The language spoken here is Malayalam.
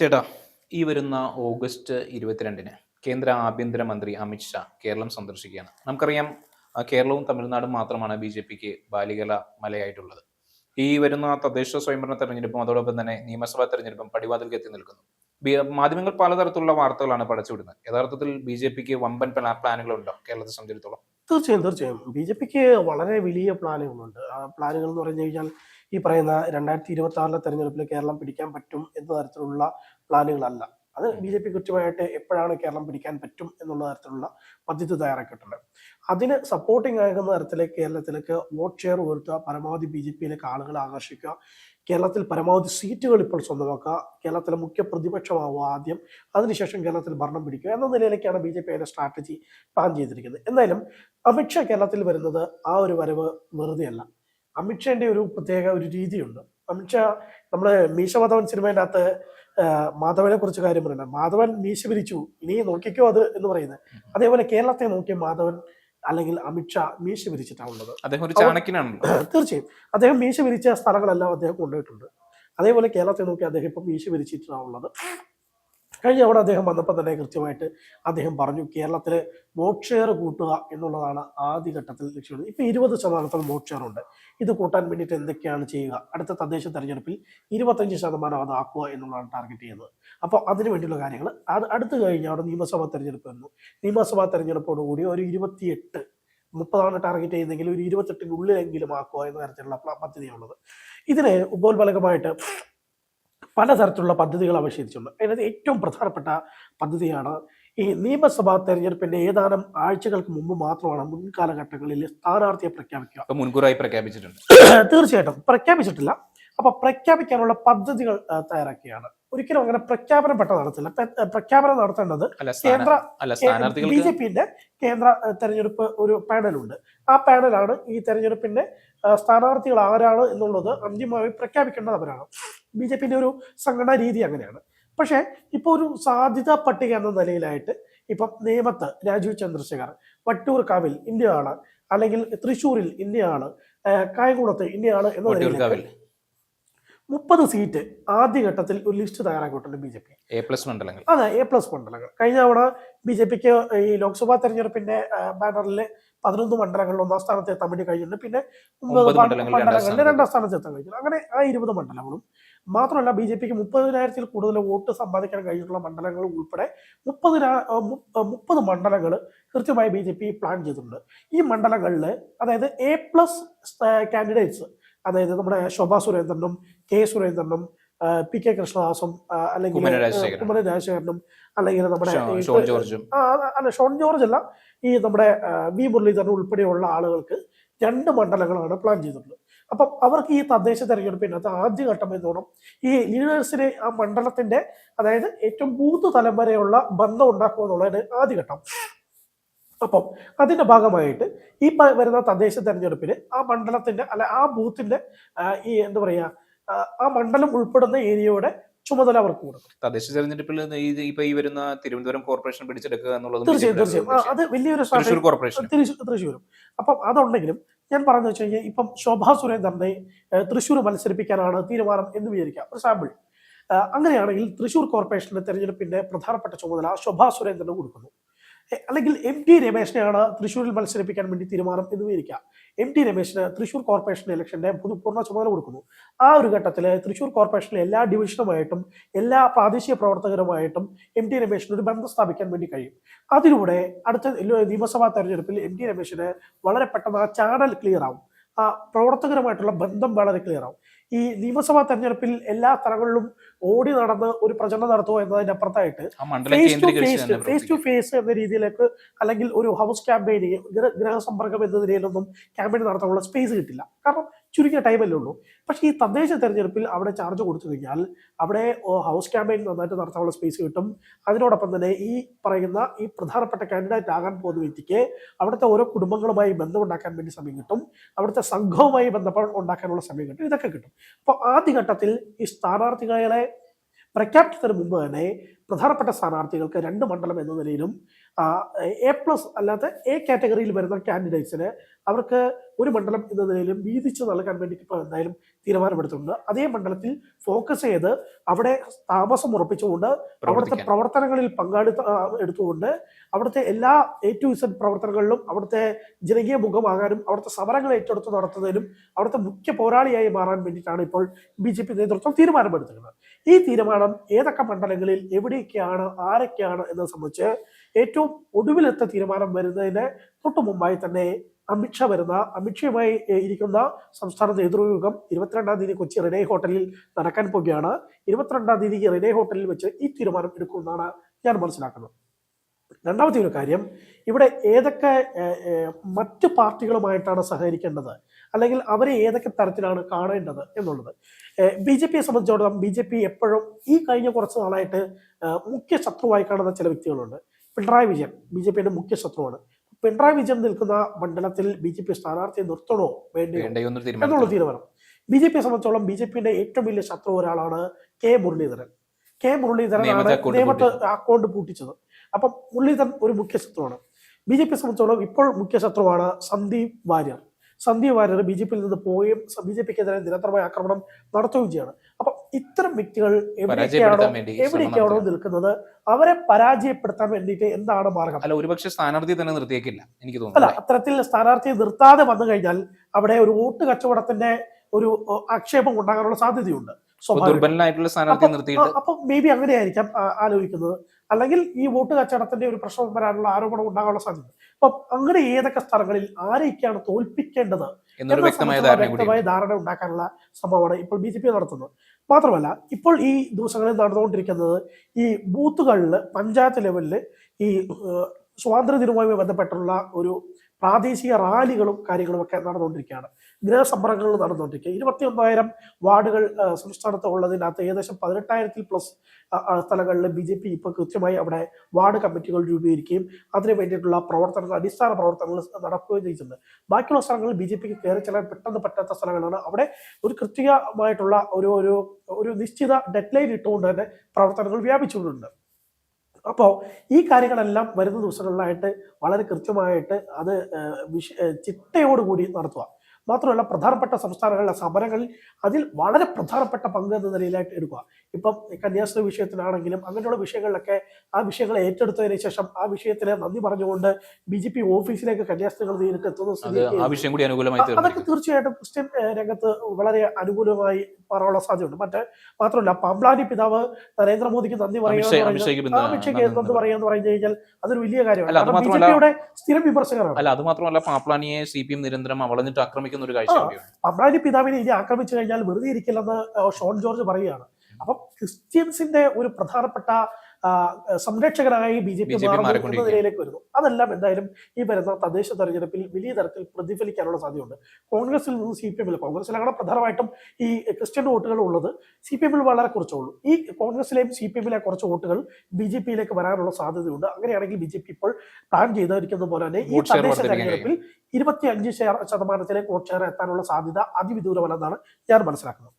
ചേട്ടാ ഈ വരുന്ന ഓഗസ്റ്റ് ഇരുപത്തിരണ്ടിന് കേന്ദ്ര ആഭ്യന്തരമന്ത്രി അമിത്ഷാ കേരളം സന്ദർശിക്കുകയാണ്. നമുക്കറിയാം കേരളവും തമിഴ്നാടും മാത്രമാണ് ബി ജെ പിക്ക് ബാലികല മലയായിട്ടുള്ളത്. ഈ വരുന്ന തദ്ദേശ സ്വയംഭരണ തെരഞ്ഞെടുപ്പും അതോടൊപ്പം തന്നെ നിയമസഭാ തെരഞ്ഞെടുപ്പും പടിവാതിൽക്ക് എത്തി നിൽക്കുന്നു. മാധ്യമങ്ങൾ പലതരത്തിലുള്ള വാർത്തകളാണ് പടച്ചുവിടുന്നത്. യഥാർത്ഥത്തിൽ ബി ജെ പിക്ക് വമ്പൻ പ്ലാ- പ്ലാനുകളുണ്ടോ കേരളത്തെ സംബന്ധിച്ചിടത്തോളം? തീർച്ചയായും തീർച്ചയായും. ബി ജെ പിക്ക് വളരെ വലിയ പ്ലാനുകളുണ്ട്. ആ പ്ലാനുകൾ എന്ന് പറഞ്ഞു കഴിഞ്ഞാൽ ഈ പറയുന്ന രണ്ടായിരത്തി ഇരുപത്തി ആറിലെ തെരഞ്ഞെടുപ്പിൽ കേരളം പിടിക്കാൻ പറ്റും എന്ന തരത്തിലുള്ള പ്ലാനുകളല്ല. അത് ബി ജെ പി കൃത്യമായിട്ട് എപ്പോഴാണ് കേരളം പിടിക്കാൻ പറ്റും എന്നുള്ള തരത്തിലുള്ള പദ്ധതി തയ്യാറാക്കിയിട്ടുണ്ട്. അതിന് സപ്പോർട്ടിംഗ് ആകുന്ന തരത്തിലേക്ക് കേരളത്തിലേക്ക് വോട്ട് ഷെയർ ഉയർത്തുക പരമാവധി ബി ജെ പിയിലേക്ക് ആളുകളെ ആകർഷിക്കുക കേരളത്തിൽ പരമാവധി സീറ്റുകൾ ഇപ്പോൾ സ്വന്തമാക്കുക കേരളത്തിലെ മുഖ്യ പ്രതിപക്ഷമാവുക ആദ്യം അതിനുശേഷം കേരളത്തിൽ ഭരണം പിടിക്കുക എന്ന നിലയിലേക്കാണ് ബി ജെ പി അതിന്റെ സ്ട്രാറ്റജി പ്ലാൻ ചെയ്തിരിക്കുന്നത്. എന്തായാലും അമിത്ഷാ കേരളത്തിൽ വരുന്നത് ആ ഒരു വരവ് വെറുതെയല്ല. അമിത്ഷാന്റെ ഒരു പ്രത്യേക ഒരു രീതിയുണ്ട്. അമിത്ഷാ നമ്മൾ മീശ മാധവൻ സിനിമേന്റെ അകത്ത് മാധവനെ കുറിച്ച് കാര്യം പറയുന്നത്. മാധവൻ മീശ പിരിച്ചു ഇനി നോക്കിക്കോ അത് എന്ന് പറയുന്നത്. അതേപോലെ കേരളത്തെ നോക്കിയ മാധവൻ അല്ലെങ്കിൽ അമിത്ഷാ മീശ പിരിച്ചിട്ടാണുള്ളത് അദ്ദേഹം ഒരു ചാണക്യനാണല്ലോ. തീർച്ചയായും. അദ്ദേഹം മീശ പിരിച്ച സ്ഥലങ്ങളെല്ലാം അദ്ദേഹം കൊണ്ടുപോയിട്ടുണ്ട്. അതേപോലെ കേരളത്തെ നോക്കി അദ്ദേഹം ഇപ്പം മീശ പിരിച്ചിട്ടാണുള്ളത് കഴിഞ്ഞ അവിടെ അദ്ദേഹം വന്നപ്പോൾ തന്നെ കൃത്യമായിട്ട് അദ്ദേഹം പറഞ്ഞു കേരളത്തിൽ വോട്ട് ഷെയർ കൂട്ടുക എന്നുള്ളതാണ് ആദ്യഘട്ടത്തിൽ ലക്ഷ്യമിടുന്നത്. ഇപ്പോൾ ഇരുപത് ശതമാനത്തോളം വോട്ട് ഷെയർ ഉണ്ട്. ഇത് കൂട്ടാൻ വേണ്ടിയിട്ട് എന്തൊക്കെയാണ് ചെയ്യുക? അടുത്ത തദ്ദേശ തെരഞ്ഞെടുപ്പിൽ ഇരുപത്തഞ്ച് ശതമാനം അത് ആക്കുക എന്നുള്ളതാണ് ടാർഗറ്റ് ചെയ്യുന്നത്. അപ്പോൾ അതിന് വേണ്ടിയുള്ള കാര്യങ്ങൾ. അത് അടുത്ത് കഴിഞ്ഞ് അവിടെ നിയമസഭാ തെരഞ്ഞെടുപ്പ് വരുന്നു നിയമസഭാ തെരഞ്ഞെടുപ്പോടുകൂടി ഒരു ഇരുപത്തിയെട്ട് മുപ്പതാണ് ടാർഗറ്റ് ചെയ്യുന്നതെങ്കിൽ ഒരു ഇരുപത്തെട്ടിനുള്ളിലെങ്കിലും ആക്കുക എന്ന തരത്തിലുള്ള പദ്ധതിയാണുള്ളത് ഇതിന് ഉപോത്ബലകമായിട്ട് പലതരത്തിലുള്ള പദ്ധതികൾ അവശേഷിച്ചിട്ടുണ്ട് അതിനകത്ത് ഏറ്റവും പ്രധാനപ്പെട്ട പദ്ധതിയാണ് ഈ നിയമസഭാ തെരഞ്ഞെടുപ്പിന്റെ ഏതാനും ആഴ്ചകൾക്ക് മുമ്പ് മാത്രമാണ് മുൻകാലഘട്ടങ്ങളിൽ സ്ഥാനാർത്ഥിയെ പ്രഖ്യാപിക്കുക. മുൻകൂറായി പ്രഖ്യാപിച്ചിട്ടുണ്ട്. തീർച്ചയായിട്ടും. പ്രഖ്യാപിച്ചിട്ടില്ല. അപ്പൊ പ്രഖ്യാപിക്കാനുള്ള പദ്ധതികൾ തയ്യാറാക്കിയാണ്. ഒരിക്കലും അങ്ങനെ പ്രഖ്യാപനം പെട്ട നടത്തില്ല. പ്രഖ്യാപനം നടത്തേണ്ടത് കേന്ദ്ര ബി ജെ പിന്റെ കേന്ദ്ര തെരഞ്ഞെടുപ്പ് ഒരു പാനലുണ്ട്. ആ പാനലാണ് ഈ തെരഞ്ഞെടുപ്പിന്റെ സ്ഥാനാർത്ഥികൾ ആരാണ് എന്നുള്ളത് അന്തിമമായി പ്രഖ്യാപിക്കേണ്ടത് അവരാണ്. ബി ജെ പിന്റെ ഒരു സംഘടനാ രീതി അങ്ങനെയാണ്. പക്ഷേ ഇപ്പോൾ ഒരു സാധ്യതാ പട്ടിക എന്ന നിലയിലായിട്ട് ഇപ്പം നേമത്ത് രാജീവ് ചന്ദ്രശേഖർ വട്ടൂർക്കാവിൽ ഇന്ത്യയാണ് അല്ലെങ്കിൽ തൃശ്ശൂരിൽ ഇന്ത്യയാണ് കായംകുളത്ത് ഇന്ത്യയാണ് എന്ന നിലയിൽ മുപ്പത് സീറ്റ് ആദ്യഘട്ടത്തിൽ ഒരു ലിസ്റ്റ് തയ്യാറാക്കിയിട്ടുണ്ട് B J P A plus മണ്ഡലങ്ങൾ. അതെ എ പ്ലസ് മണ്ഡലങ്ങൾ. കഴിഞ്ഞ തവണ ബി ജെ പിക്ക് ഈ ലോക്സഭാ തെരഞ്ഞെടുപ്പിന്റെ ബാനറിൽ പതിനൊന്ന് മണ്ഡലങ്ങളിൽ ഒന്നാം സ്ഥാനത്ത് എത്താൻ വേണ്ടി കഴിഞ്ഞിട്ടുണ്ട്. പിന്നെ ഒമ്പത് മണ്ഡലങ്ങളിൽ രണ്ടാം സ്ഥാനത്ത് എത്താൻ കഴിഞ്ഞു. അങ്ങനെ ആ ഇരുപത് മണ്ഡലങ്ങളും. മാത്രമല്ല ബി ജെ പിക്ക് മുപ്പതിനായിരത്തിൽ കൂടുതൽ വോട്ട് സമ്പാദിക്കാൻ കഴിഞ്ഞിട്ടുള്ള മണ്ഡലങ്ങൾ ഉൾപ്പെടെ മുപ്പതിനാ മുപ്പത് മണ്ഡലങ്ങൾ കൃത്യമായി ബി ജെ പി പ്ലാൻ ചെയ്തിട്ടുണ്ട്. ഈ മണ്ഡലങ്ങളിൽ അതായത് എ പ്ലസ് കാൻഡിഡേറ്റ്സ് അതായത് നമ്മുടെ ശോഭാ സുരേന്ദ്രനും കെ സുരേന്ദ്രനും പി കെ കൃഷ്ണദാസും അല്ലെങ്കിൽ കുമരൻ രാജശേഖരനും. അല്ലെങ്കിൽ നമ്മുടെ അല്ല ഷോൺ ജോർജ് അല്ല. ഈ നമ്മുടെ വി മുരളീധരൻ ഉൾപ്പെടെയുള്ള ആളുകൾക്ക് രണ്ട് മണ്ഡലങ്ങളാണ് പ്ലാൻ ചെയ്തിട്ടുള്ളത്. അപ്പം അവർക്ക് ഈ തദ്ദേശ തെരഞ്ഞെടുപ്പിനകത്ത് ആദ്യഘട്ടം എന്നോണം ഈ ലീഡേഴ്സിനെ ആ മണ്ഡലത്തിന്റെ അതായത് ഏറ്റവും ബൂത്ത് തലം വരെയുള്ള ബന്ധം ഉണ്ടാക്കുക എന്നുള്ളതാണ് ആദ്യഘട്ടം അപ്പം അതിന്റെ ഭാഗമായിട്ട് ഈ വരുന്ന തദ്ദേശ തെരഞ്ഞെടുപ്പിന് ആ മണ്ഡലത്തിന്റെ അല്ല ആ ബൂത്തിന്റെ ഈ എന്താ പറയാ ആ, മണ്ഡലം ഉൾപ്പെടുന്ന ഏരിയയുടെ ചുമതല അവർക്ക് കൊടുക്കും. തദ്ദേശ തെരഞ്ഞെടുപ്പിൽ ഇപ്പൊ ഈ വരുന്ന തിരുവനന്തപുരം കോർപ്പറേഷൻ പിടിച്ചെടുക്കുക എന്നുള്ളത് തീർച്ചയായും തീർച്ചയായും. അത് വലിയൊരു തൃശ്ശൂർ കോർപ്പറേഷൻ തൃശ്ശൂരും അപ്പം അതുണ്ടെങ്കിലും ഞാൻ പറഞ്ഞു വെച്ച് കഴിഞ്ഞാൽ ഇപ്പം ശോഭാ സുരേന്ദ്രനെ തൃശ്ശൂർ മത്സരിപ്പിക്കാനാണ് തീരുമാനം എന്ന് വിചാരിക്കാം. ഒരു സാമ്പിൾ. അങ്ങനെയാണെങ്കിൽ തൃശ്ശൂർ കോർപ്പറേഷന്റെ തെരഞ്ഞെടുപ്പിന്റെ പ്രധാനപ്പെട്ട ചുമതല ശോഭാ സുരേന്ദ്രന് കൊടുക്കുന്നു. അല്ലെങ്കിൽ എം ടി രമേശിനെയാണ് തൃശ്ശൂരിൽ മത്സരിപ്പിക്കാൻ വേണ്ടി തീരുമാനം എന്ന് വിചാരിക്കാം എം ടി രമേശിന് തൃശ്ശൂർ കോർപ്പറേഷൻ ഇലക്ഷന്റെ പൂർണ ചുമതല കൊടുക്കുന്നു. ആ ഒരു ഘട്ടത്തിൽ തൃശ്ശൂർ കോർപ്പറേഷനിലെ എല്ലാ ഡിവിഷനുമായിട്ടും എല്ലാ പ്രാദേശിക പ്രവർത്തകരുമായിട്ടും എം ടി രമേശിന് ഒരു ബന്ധം സ്ഥാപിക്കാൻ വേണ്ടി കഴിയും. അതിലൂടെ അടുത്ത നിയമസഭാ തെരഞ്ഞെടുപ്പിൽ എം ടി രമേശിന് വളരെ പെട്ടെന്ന് ആ ചാനൽ ക്ലിയർ ആവും. ആ പ്രവർത്തകരുമായിട്ടുള്ള ബന്ധം വളരെ ക്ലിയർ ആവും. ഈ നിയമസഭാ തെരഞ്ഞെടുപ്പിൽ എല്ലാ സ്ഥലങ്ങളിലും ഓടി നടന്ന് ഒരു പ്രചരണം നടത്തുക എന്നതിന്റെ അപ്പുറത്തായിട്ട് face to face face to face എന്ന രീതിയിലേക്ക് അല്ലെങ്കിൽ ഒരു ഹൗസ് ക്യാമ്പയിന് ഗ്രഹസമ്പർക്കം എന്ന നിലയിലൊന്നും ക്യാമ്പയിൻ നടത്താനുള്ള സ്പേസ് കിട്ടില്ല. കാരണം ചുരുങ്ങിയ ടൈമല്ലേ ഉള്ളൂ. പക്ഷേ ഈ തദ്ദേശ തെരഞ്ഞെടുപ്പിൽ അവിടെ ചാർജ് കൊടുത്തു കഴിഞ്ഞാൽ അവിടെ ഹൗസ് ക്യാമ്പയിൻ നന്നായിട്ട് നടത്താനുള്ള സ്പേസ് കിട്ടും. അതിനോടൊപ്പം തന്നെ ഈ പറയുന്ന ഈ പ്രധാനപ്പെട്ട കാൻഡിഡേറ്റ് ആകാൻ പോകുന്ന വ്യക്തിക്ക് അവിടുത്തെ ഓരോ കുടുംബങ്ങളുമായി ബന്ധമുണ്ടാക്കാൻ വേണ്ടി സമയം കിട്ടും. അവിടുത്തെ സംഘവുമായി ബന്ധപ്പെട്ട് ഉണ്ടാക്കാനുള്ള സമയം കിട്ടും. ഇതൊക്കെ കിട്ടും. അപ്പോൾ ആദ്യഘട്ടത്തിൽ ഈ സ്ഥാനാർത്ഥികളെ പ്രഖ്യാപിച്ചതിന് മുമ്പ് തന്നെ പ്രധാനപ്പെട്ട സ്ഥാനാർത്ഥികൾക്ക് രണ്ട് മണ്ഡലം എന്ന നിലയിലും എ പ്ലസ് അല്ലാത്ത എ കാറ്റഗറിയിൽ വരുന്ന കാൻഡിഡേറ്റ്സിന് അവർക്ക് ഒരു മണ്ഡലം എന്ന നിലയിലും വീതിച്ചു നൽകാൻ വേണ്ടി ഇപ്പോൾ എന്തായാലും തീരുമാനമെടുത്തിട്ടുണ്ട്. അതേ മണ്ഡലത്തിൽ ഫോക്കസ് ചെയ്ത് അവിടെ താമസം ഉറപ്പിച്ചുകൊണ്ട് അവിടുത്തെ പ്രവർത്തനങ്ങളിൽ പങ്കാളിത്ത എടുത്തുകൊണ്ട് അവിടുത്തെ എല്ലാ എ ടു ഇസഡ് പ്രവർത്തനങ്ങളിലും അവിടുത്തെ ജനകീയ മുഖമാകാനും അവിടുത്തെ സമരങ്ങൾ ഏറ്റെടുത്ത് നടത്തുന്നതിനും അവിടുത്തെ മുഖ്യ പോരാളിയായി മാറാൻ വേണ്ടിയിട്ടാണ് ഇപ്പോൾ ബി ജെ പി നേതൃത്വം തീരുമാനമെടുത്തിരിക്കുന്നത്. ഈ തീരുമാനം ഏതൊക്കെ മണ്ഡലങ്ങളിൽ എവിടെയൊക്കെയാണ് ആരൊക്കെയാണ് എന്നത് സംബന്ധിച്ച് ഏറ്റവും ഒടുവിലത്തെ തീരുമാനം വരുന്നതിന് തൊട്ടു മുമ്പായി തന്നെ അമിത്ഷാ വരുന്ന അമിത്ഷയുമായി ഇരിക്കുന്ന സംസ്ഥാന നേതൃയോഗം ഇരുപത്തിരണ്ടാം തീയതി കൊച്ചി റിനേ ഹോട്ടലിൽ നടക്കാൻ പോകുകയാണ് ഇരുപത്തിരണ്ടാം തീയതി റിനേ ഹോട്ടലിൽ വെച്ച് ഈ തീരുമാനം എടുക്കുമെന്നാണ് ഞാൻ മനസ്സിലാക്കുന്നത്. രണ്ടാമത്തെ ഒരു കാര്യം ഇവിടെ ഏതൊക്കെ മറ്റ് പാർട്ടികളുമായിട്ടാണ് സഹകരിക്കേണ്ടത്? അല്ലെങ്കിൽ അവരെ ഏതൊക്കെ തരത്തിലാണ് കാണേണ്ടത് എന്നുള്ളത്. ബി ജെ പിയെ സംബന്ധിച്ചിടത്തോളം ബി ജെ പി എപ്പോഴും ഈ കഴിഞ്ഞ കുറച്ച് നാളായിട്ട് മുഖ്യ ശത്രുവായി കാണുന്ന ചില വ്യക്തികളുണ്ട്. പിണറായി വിജയൻ ബി ജെ പിയുടെ മുഖ്യ ശത്രുവാണ്. പിണറായി വിജയൻ നിൽക്കുന്ന മണ്ഡലത്തിൽ ബി ജെ പി സ്ഥാനാർത്ഥിയെ നിർത്തണോ വേണ്ടയോ എന്നുള്ള തീരുമാനം. ബി ജെ പിയെ സംബന്ധിച്ചോളം ബി ജെ പിയുടെ ഏറ്റവും വലിയ ശത്രു ഒരാളാണ് കെ മുരളീധരൻ. കെ മുരളീധരനാണ് നിയമത്തെ അക്കൗണ്ട് പൂട്ടിച്ചത്. അപ്പം മുരളീധരൻ ഒരു മുഖ്യ ശത്രുവാണ്. ബി ജെ പിയെ സംബന്ധിച്ചോളം ഇപ്പോൾ മുഖ്യ ശത്രുവാണ് സന്ദീപ് വാര്യർ. സന്ദീപ് വാര്യർ ബി ജെ പിയിൽ നിന്ന് പോവുകയും ബി ജെ പിക്കെതിരെ നിരന്തരമായ ആക്രമണം നടത്തുകയും ചെയ്യാണ്. അപ്പം ഇത്തരം വ്യക്തികൾ എവിടേക്കാണോ എവിടെയൊക്കെയാണോ എവിടേക്കാണോ നിൽക്കുന്നത് അവരെ പരാജയപ്പെടുത്താൻ വേണ്ടിയിട്ട് എന്താണ് മാർഗം? അല്ല ഒരുപക്ഷെ സ്ഥാനാർത്ഥി തന്നെ നിർത്തിയേക്കില്ല എനിക്ക് തോന്നുന്നു അല്ല അത്തരത്തിൽ സ്ഥാനാർത്ഥിയെ നിർത്താതെ വന്നു കഴിഞ്ഞാൽ അവിടെ ഒരു വോട്ട് കച്ചവടത്തിന്റെ ഒരു ആക്ഷേപം ഉണ്ടാകാനുള്ള സാധ്യതയുണ്ട് ദുർബലനായിട്ടുള്ള നിർത്തിയിട്ട് അപ്പൊ മേ ബി അങ്ങനെയായിരിക്കാം ആലോചിക്കുന്നത്. അല്ലെങ്കിൽ ഈ വോട്ട് കച്ചവടത്തിന്റെ ഒരു പ്രശ്നം വരാനുള്ള ആരോപണം ഉണ്ടാകാനുള്ള സാധ്യത. അപ്പൊ അങ്ങനെ ഏതൊക്കെ സ്ഥലങ്ങളിൽ ആരെയൊക്കെയാണ് തോൽപ്പിക്കേണ്ടത് എന്നൊരു വ്യക്തമായ ധാരണ ഉണ്ടാക്കാനുള്ള ശ്രമമാണ് ഇപ്പോൾ ബി ജെ പി നടത്തുന്നത്. മാത്രമല്ല ഇപ്പോൾ ഈ ദിവസങ്ങളിൽ നടന്നുകൊണ്ടിരിക്കുന്നത് ഈ ബൂത്തുകളിൽ പഞ്ചായത്ത് ലെവലിൽ ഈ ഏഹ്, സ്വാതന്ത്ര്യ ദിനവുമായി ബന്ധപ്പെട്ടുള്ള ഒരു പ്രാദേശിക റാലികളും കാര്യങ്ങളും ഒക്കെ നടന്നുകൊണ്ടിരിക്കുകയാണ്. ഗൃഹസമ്പർക്കങ്ങൾ നടന്നുകൊണ്ടിരിക്കുക ഇരുപത്തി ഒന്നായിരം വാർഡുകൾ സംസ്ഥാനത്ത് ഉള്ളതിനകത്ത് ഏകദേശം പതിനെട്ടായിരത്തിൽ പ്ലസ് സ്ഥലങ്ങളിൽ ബി ജെ പി ഇപ്പോൾ കൃത്യമായി അവിടെ വാർഡ് കമ്മിറ്റികൾ രൂപീകരിക്കുകയും അതിനു വേണ്ടിയിട്ടുള്ള പ്രവർത്തനങ്ങൾ അടിസ്ഥാന പ്രവർത്തനങ്ങൾ നടക്കുകയും ചെയ്തിട്ടുണ്ട്. ബാക്കിയുള്ള സ്ഥലങ്ങളിൽ ബി ജെ പിക്ക് കയറി ചെല്ലാൻ പെട്ടെന്ന് പറ്റാത്ത സ്ഥലങ്ങളാണ്. അവിടെ ഒരു കൃത്യമായിട്ടുള്ള ഒരു ഒരു ഒരു നിശ്ചിത ഡെഡ് ലൈൻ ഇട്ടുകൊണ്ട് തന്നെ പ്രവർത്തനങ്ങൾ വ്യാപിച്ചുകൊണ്ടുണ്ട് അപ്പോൾ ഈ കാര്യങ്ങളെല്ലാം വരുന്ന ദിവസങ്ങളിലായിട്ട് വളരെ കൃത്യമായിട്ട് അത് ഏഹ്, ചിട്ടയോടുകൂടി നടത്തുക. മാത്രമല്ല പ്രധാനപ്പെട്ട സംസ്ഥാനങ്ങളിലെ സമരങ്ങളിൽ അതിൽ വളരെ പ്രധാനപ്പെട്ട പങ്ക് എന്ന നിലയിലായിട്ട് എടുക്കുക. ഇപ്പം കന്യാസ്ത്രീ വിഷയത്തിലാണെങ്കിലും അങ്ങനെയുള്ള വിഷയങ്ങളിലൊക്കെ ആ വിഷയങ്ങൾ ഏറ്റെടുത്തതിന് ശേഷം ആ വിഷയത്തിന് നന്ദി പറഞ്ഞുകൊണ്ട് ബി ജെ പി ഓഫീസിലേക്ക് കന്യാസ്ത്രീകൾ നേരിട്ട് എത്തുന്ന അതൊക്കെ തീർച്ചയായിട്ടും ക്രിസ്ത്യൻ രംഗത്ത് വളരെ അനുകൂലമായി മാറാനുള്ള സാധ്യതയുണ്ട്. മറ്റേ മാത്രമല്ല പബ്ലാനി പിതാവ് നരേന്ദ്രമോദിക്ക് നന്ദി പറയുക ആ നന്ദി. പറയുക എന്ന് പറഞ്ഞു കഴിഞ്ഞാൽ അതൊരു വലിയ കാര്യമാണ്. അല്ല, അത് ബി ജെ മാത്രമല്ല- പിയുടെ സ്ഥിരം വിമർശകരാണ്. അല്ല അത് മാത്രമല്ല പാപ്ലാനിയെ സി പി എം നിരന്തരം അവളഞ്ഞിട്ട് ആക്രമിക്കുന്ന ഒരു കാഴ്ച ആ. പിതാവിനെ ഇനി ആക്രമിച്ചു കഴിഞ്ഞാൽ വെറുതെ ഇരിക്കില്ലെന്ന് ഷോൺ ജോർജ് പറയുകയാണ്. അപ്പം ക്രിസ്ത്യൻസിന്റെ ഒരു പ്രധാനപ്പെട്ട സംരക്ഷകരായി ബി ജെ പി മാറുന്നു. നിലയിലേക്ക് വരുന്നു. അതെല്ലാം എന്തായാലും ഈ വരുന്ന തദ്ദേശ തെരഞ്ഞെടുപ്പിൽ വലിയ തരത്തിൽ പ്രതിഫലിക്കാനുള്ള സാധ്യതയുണ്ട്. കോൺഗ്രസിൽ നിന്ന് സി പി എമ്മിൽ കോൺഗ്രസിലാണ് പ്രധാനമായിട്ടും ഈ ക്രിസ്ത്യൻ വോട്ടുകൾ ഉള്ളത് സി പി എമ്മിൽ വളരെ കുറച്ചേ ഉള്ളൂ. ഈ കോൺഗ്രസിലെയും സി പി എമ്മിലെ കുറച്ച് വോട്ടുകൾ ബി ജെ പിയിലേക്ക് വരാനുള്ള സാധ്യതയുണ്ട്. അങ്ങനെയാണെങ്കിൽ ബി ജെ പി ഇപ്പോൾ പ്ലാൻ ചെയ്തിരിക്കുന്ന പോലെ തന്നെ ഈ തദ്ദേശ തെരഞ്ഞെടുപ്പിൽ ഇരുപത്തി അഞ്ച് ശതമാനത്തിലേക്ക് വോട്ട് ഷെയർ എത്താനുള്ള സാധ്യത അതിവിദൂരമല്ലെന്നാണ് ഞാൻ മനസ്സിലാക്കുന്നത്.